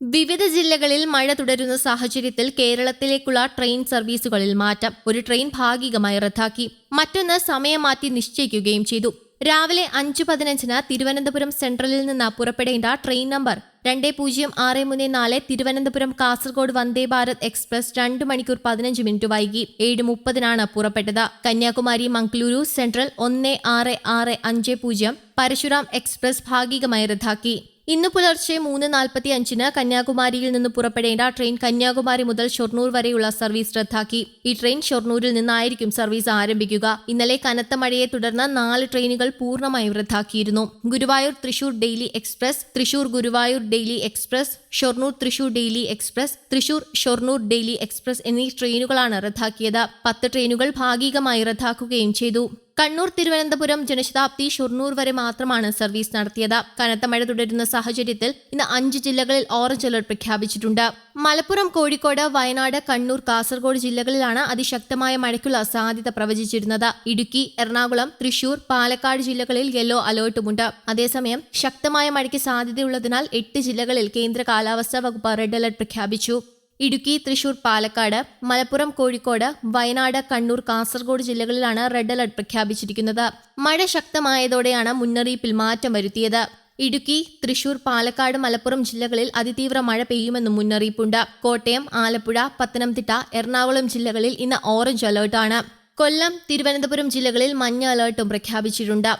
വിവിധ ജില്ലകളിൽ മഴ തുടരുന്ന സാഹചര്യത്തിൽ കേരളത്തിലേക്കുള്ള ട്രെയിൻ സർവീസുകളിൽ മാറ്റം. ഒരു ട്രെയിൻ ഭാഗികമായി റദ്ദാക്കി. മറ്റൊന്ന് സമയമാറ്റി നിശ്ചയിക്കുകയും ചെയ്തു. രാവിലെ അഞ്ച് പതിനഞ്ചിന് തിരുവനന്തപുരം സെൻട്രലിൽ നിന്ന് പുറപ്പെടേണ്ട ട്രെയിൻ നമ്പർ രണ്ട് പൂജ്യം ആറ് മൂന്ന് നാല് തിരുവനന്തപുരം കാസർഗോഡ് വന്ദേ ഭാരത് എക്സ്പ്രസ് രണ്ട് മണിക്കൂർ പതിനഞ്ച് മിനിറ്റ് വൈകി. ഏഴ് മുപ്പതിനാണ് പുറപ്പെട്ടത്. കന്യാകുമാരി മംഗളൂരു സെൻട്രൽ ഒന്ന് ആറ് ആറ് അഞ്ച് പൂജ്യം പരശുറാം എക്സ്പ്രസ് ഭാഗികമായി റദ്ദാക്കി. ഇന്ന് പുലർച്ചെ മൂന്ന് നാൽപ്പത്തി അഞ്ചിന് കന്യാകുമാരിയിൽ നിന്ന് പുറപ്പെടേണ്ട ട്രെയിൻ കന്യാകുമാരി മുതൽ ഷൊർണൂർ വരെയുള്ള സർവീസ് റദ്ദാക്കി. ഈ ട്രെയിൻ ഷൊർണൂരിൽ നിന്നായിരിക്കും സർവീസ് ആരംഭിക്കുക. ഇന്നലെ കനത്ത മഴയെ തുടർന്ന് നാല് ട്രെയിനുകൾ പൂർണമായും റദ്ദാക്കിയിരുന്നു. Guruvayur Thrissur daily express Thrissur Guruvayur daily express Shoranur Thrissur daily express Thrissur Shoranur daily express എന്നീ ട്രെയിനുകളാണ് റദ്ദാക്കിയത്. പത്ത് ട്രെയിനുകൾ ഭാഗികമായി റദ്ദാക്കുകയും ചെയ്തു. കണ്ണൂർ തിരുവനന്തപുരം ജനശതാബ്ദി ഷൊർണൂർ വരെ മാത്രമാണ് സർവീസ് നടത്തിയത്. കനത്ത മഴ തുടരുന്ന സാഹചര്യത്തിൽ ഇന്ന് അഞ്ച് ജില്ലകളിൽ ഓറഞ്ച് അലർട്ട് പ്രഖ്യാപിച്ചിട്ടുണ്ട്. മലപ്പുറം കോഴിക്കോട് വയനാട് കണ്ണൂർ കാസർഗോഡ് ജില്ലകളിലാണ് അതിശക്തമായ മഴയ്ക്കുള്ള സാധ്യത പ്രവചിച്ചിരുന്നത്. ഇടുക്കി എറണാകുളം തൃശൂർ പാലക്കാട് ജില്ലകളിൽ യെല്ലോ അലേർട്ടുമുണ്ട് അതേസമയം ശക്തമായ മഴയ്ക്ക് സാധ്യതയുള്ളതിനാൽ എട്ട് ജില്ലകളിൽ കേന്ദ്ര കാലാവസ്ഥാ വകുപ്പ് റെഡ് അലർട്ട് പ്രഖ്യാപിച്ചു. ഇടുക്കി തൃശൂർ പാലക്കാട് മലപ്പുറം കോഴിക്കോട് വയനാട് കണ്ണൂർ കാസർഗോഡ് ജില്ലകളിലാണ് റെഡ് അലർട്ട് പ്രഖ്യാപിച്ചിരിക്കുന്നത്. മഴ ശക്തമായതോടെയാണ് മുന്നറിയിപ്പിൽ മാറ്റം വരുത്തിയത്. ഇടുക്കി തൃശൂർ പാലക്കാട് മലപ്പുറം ജില്ലകളിൽ അതിതീവ്ര മഴ പെയ്യുമെന്നും മുന്നറിയിപ്പുണ്ട്. കോട്ടയം ആലപ്പുഴ പത്തനംതിട്ട എറണാകുളം ജില്ലകളിൽ ഇന്ന് ഓറഞ്ച് അലേർട്ടാണ്. കൊല്ലം തിരുവനന്തപുരം ജില്ലകളിൽ മഞ്ഞ അലേർട്ടും പ്രഖ്യാപിച്ചിട്ടുണ്ട്.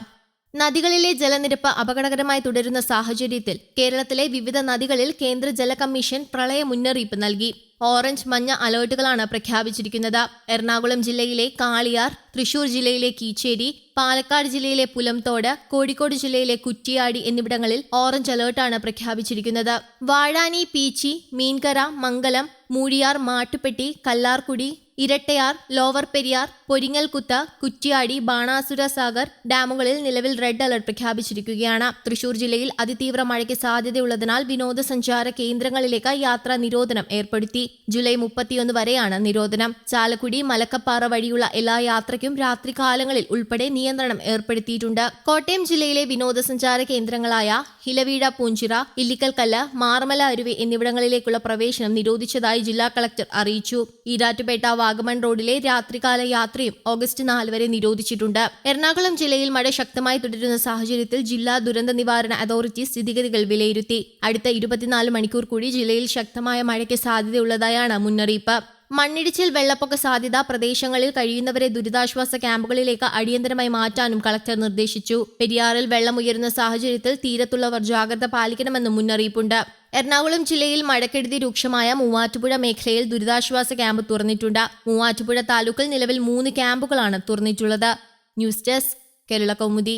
നദികളിലെ ജലനിരപ്പ് അപകടകരമായി തുടരുന്ന സാഹചര്യത്തിൽ കേരളത്തിലെ വിവിധ നദികളിൽ കേന്ദ്ര ജല കമ്മീഷൻ പ്രളയ മുന്നറിയിപ്പ് നൽകി. ഓറഞ്ച് മഞ്ഞ അലേർട്ടുകളാണ് പ്രഖ്യാപിച്ചിരിക്കുന്നത്. എറണാകുളം ജില്ലയിലെ കാളിയാർ തൃശൂർ ജില്ലയിലെ കീച്ചേരി പാലക്കാട് ജില്ലയിലെ പുലംതോട് കോഴിക്കോട് ജില്ലയിലെ കുറ്റിയാടി എന്നിവിടങ്ങളിൽ ഓറഞ്ച് അലേർട്ടാണ് പ്രഖ്യാപിച്ചിരിക്കുന്നത്. വാഴാനി പീച്ചി മീൻകര മംഗലം മൂഴിയാർ മാട്ടുപ്പെട്ടി കല്ലാർകുടി ഇരട്ടയാർ ലോവർ പെരിയാർ പൊരിങ്ങൽകുത്ത് കുറ്റിയാടി ബാണാസുര സാഗർ ഡാമുകളിൽ നിലവിൽ റെഡ് അലർട്ട് പ്രഖ്യാപിച്ചിരിക്കുകയാണ്. തൃശൂർ ജില്ലയിൽ അതിതീവ്ര മഴയ്ക്ക് സാധ്യതയുള്ളതിനാൽ വിനോദസഞ്ചാര കേന്ദ്രങ്ങളിലേക്ക് യാത്രാ നിരോധനം ഏർപ്പെടുത്തി. ജൂലൈ മുപ്പത്തിയൊന്ന് വരെയാണ് നിരോധനം. ചാലക്കുടി മലക്കപ്പാറ വഴിയുള്ള എല്ലാ യാത്രയ്ക്കും രാത്രികാലങ്ങളിൽ ഉൾപ്പെടെ നിയന്ത്രണം ഏർപ്പെടുത്തിയിട്ടുണ്ട്. കോട്ടയം ജില്ലയിലെ വിനോദസഞ്ചാര കേന്ദ്രങ്ങളായ ഹിലവീഴ പൂഞ്ചിറ ഇല്ലിക്കൽക്കല്ല് മാർമല അരുവി എന്നിവിടങ്ങളിലേക്കുള്ള പ്രവേശനം നിരോധിച്ചതായി ജില്ലാ കളക്ടർ അറിയിച്ചു. ഈരാറ്റുപേട്ട വാഗമൺ റോഡിലെ രാത്രികാല യാത്രയും ഓഗസ്റ്റ് നാല് വരെ നിരോധിച്ചിട്ടുണ്ട്. എറണാകുളം ജില്ലയിൽ മഴ ശക്തമായി തുടരുന്ന സാഹചര്യത്തിൽ ജില്ലാ ദുരന്ത നിവാരണ അതോറിറ്റി സ്ഥിതിഗതികൾ വിലയിരുത്തി. അടുത്ത ഇരുപത്തിനാല് മണിക്കൂർ കൂടി ജില്ലയിൽ ശക്തമായ മഴയ്ക്ക് സാധ്യതയുള്ളതായാണ് മുന്നറിയിപ്പ്. മണ്ണിടിച്ചിൽ വെള്ളപ്പൊക്ക സാധ്യത പ്രദേശങ്ങളിൽ കഴിയുന്നവരെ ദുരിതാശ്വാസ ക്യാമ്പുകളിലേക്ക് അടിയന്തരമായി മാറ്റാനും കളക്ടർ നിർദ്ദേശിച്ചു. പെരിയാറിൽ വെള്ളം ഉയരുന്ന സാഹചര്യത്തിൽ തീരത്തുള്ളവർ ജാഗ്രത പാലിക്കണമെന്നും മുന്നറിയിപ്പുണ്ട്. എറണാകുളം ജില്ലയിൽ മഴക്കെടുതി രൂക്ഷമായ മൂവാറ്റുപുഴ മേഖലയിൽ ദുരിതാശ്വാസ ക്യാമ്പ് തുറന്നിട്ടുണ്ട്. മൂവാറ്റുപുഴ താലൂക്കിൽ നിലവിൽ മൂന്ന് ക്യാമ്പുകളാണ് തുറന്നിട്ടുള്ളത്. News desk Kerala Kaumudi.